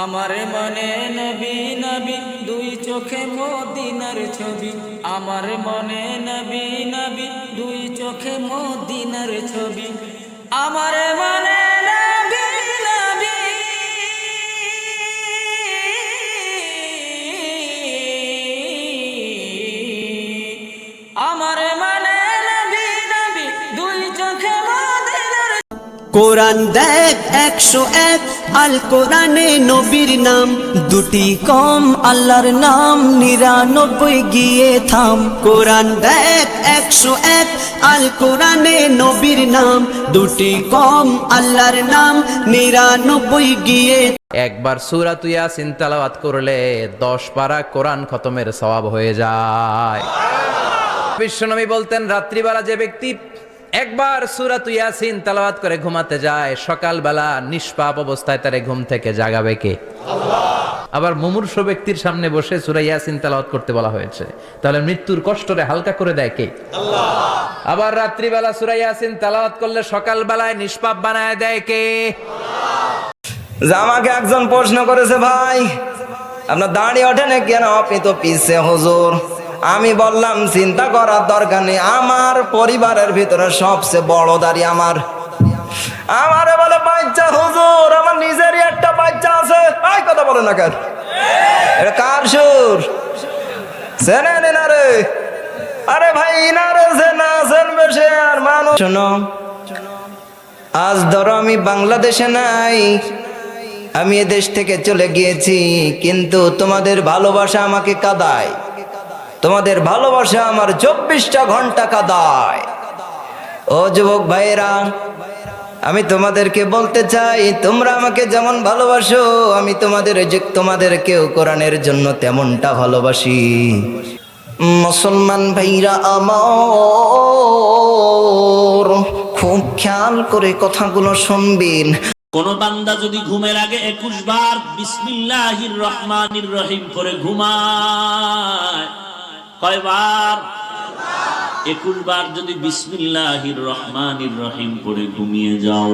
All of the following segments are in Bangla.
আমার মনে নবী নবী, দুই চোখে মদিনার ছবি। আমার মনে নবী নবী, দুই চোখে মদিনার ছবি। আমার মনে আমার মনে চোখে কোরআন দেখ একশো এক আল কোরআনে নবীর নাম। দুটি কম আল্লাহর নাম নিরানব্বই গিয়ে থাম। কোরআন দেখ একশো এক আল কোরআনে নবীর নাম। দুটি কম আল্লাহর নাম নিরানব্বই গিয়ে একবার সুরা তুইয়া সিনতালাওয়াত করলে দশ পারা কোরআন খতমের সওয়াব হয়ে যায়। বিশ্বনবী বলতেন রাত্রিবেলা যে ব্যক্তি একবার সুরা ইয়াসিন তালাওয়াত করে ঘুমাতে যায় সকালবেলা নিষ্পাপ অবস্থায় তারে ঘুম থেকে জাগাবে কে? আবার মুমূর্ষ ব্যক্তির সামনে বসে সুরা ইয়াসিন তালাওয়াত করতে বলা হয়েছে। তাহলে মৃত্যুর কষ্টরে হালকা করে দেয় কে? আবার রাত্রিবেলা সুরা ইয়াসিন তালাওয়াত করলে সকালবেলায় নিষ্পাপ বানায় দেয় কে? যে আমাকে একজন প্রশ্ন করেছে ভাই আপনার দাঁড়িয়ে ওঠে না কেন আপনি তো পিছে হুজুর। আমি বললাম, চিন্তা করার দরকার নেই। আমার পরিবারের ভিতরে সবচেয়ে বড় দাড়ি আমার। আমারে বলে, বাচ্চা, হুজুর, আমার নিজেরই একটা বাচ্চা আছে। আই কথা বলে না কেন? এটা কার সুর? চেনেন এনারে আরে ভাই, ইনারে যে না সে আর মানুষ। শোনো, আজ ধরো আমি বাংলাদেশে নাই। আমি এ দেশ থেকে চলে গিয়েছি, কিন্তু তোমাদের ভালোবাসা আমাকে কাদায়। তোমাদের ভালোবাসা আমার চব্বিশটা ঘণ্টা কাদায়। ও যুবক ভাইয়েরা, আমি তোমাদেরকে বলতে চাই, তোমরা আমাকে যেমন ভালোবাসো, আমি তোমাদের যে, তোমাদেরকেও কোরআনের জন্য তেমনটা ভালোবাসি। মুসলমান ভাইরা আমার, খুব খেয়াল করে কথাগুলো শুনবেন। কোন বান্দা যদি ঘুমের আগে একুশ বার বিসমিল্লাহির রহমানির রহিম করে ঘুমায় কয়বার? একুশ বার যদি বিসমিল্লাহির রহমানির রহিম করে ঘুমিয়ে যাও।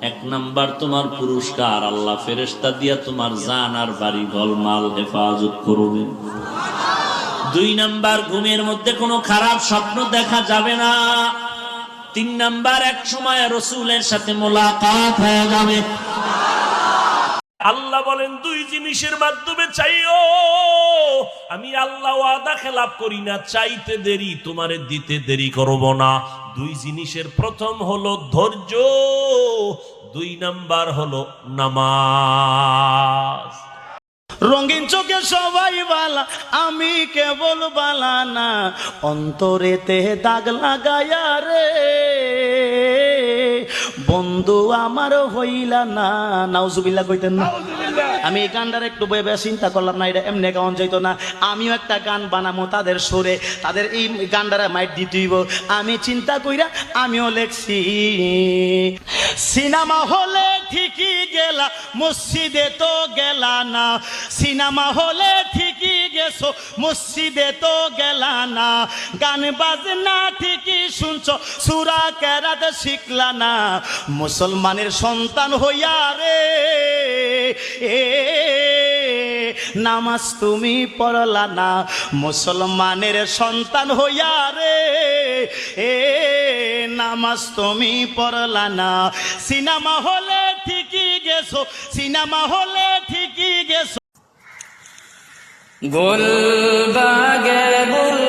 এক নাম্বার তোমার পুরস্কার, আল্লাহ ফেরেস্তা দিয়া তোমার জান আর বাড়ি গলমাল হেফাজত করবে। দুই নাম্বার, ঘুমের মধ্যে কোনো খারাপ স্বপ্ন দেখা যাবে না। তিন নাম্বার, এক সময় রসুলের সাথে মোলাকাত হয়ে যাবে। আল্লাহ বলেন, দুই জিনিসের মাধ্যমে চাইও। আমি আল্লাহ আদা খেলাপ করি না, চাইতে দেরি, তোমারে দিতে দেরি করব না। দুই জিনিসের প্রথম হলো ধৈর্য, দুই নাম্বার হলো নামাজ। রঙিন চোখে সবাই বালা, আমি কেবল বালা না, অন্তরেতে দাগ লাগায়া রে। বন্ধু আমার হইলা না। নাউজুবিল্লাহ কইতেন না। আমি এই গানটার একটু বয়ে চিন্তা করলাম না এটা এমনি গান যাইতো না। আমিও একটা গান বানামো তাদের সুরে। তাদের এই গানটারে মাইট দিতেইব আমি চিন্তা কইরা আমিও লেখছি। সিনেমা হলে ঠিকই গেলা মসজিদে তো গেলা না। সিনেমা হলে ঠিকই গেছো মসজিদে তো গেলা না। গান বাজনা ঠিকই শুনছো? সুরা কেরাত শিখলা না? মুসলমানের সন্তান হইয়া রে। এ, নামাজ তুমি পড়লা না? মুসলমানের সন্তান হইয়া রে। এ, নামাজ তুমি পড়লা না? সিনেমা হলে ঠিকই গেছো, সিনেমা হলে ঠিকই গেছো। গোলবাগে বুলবুল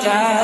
time.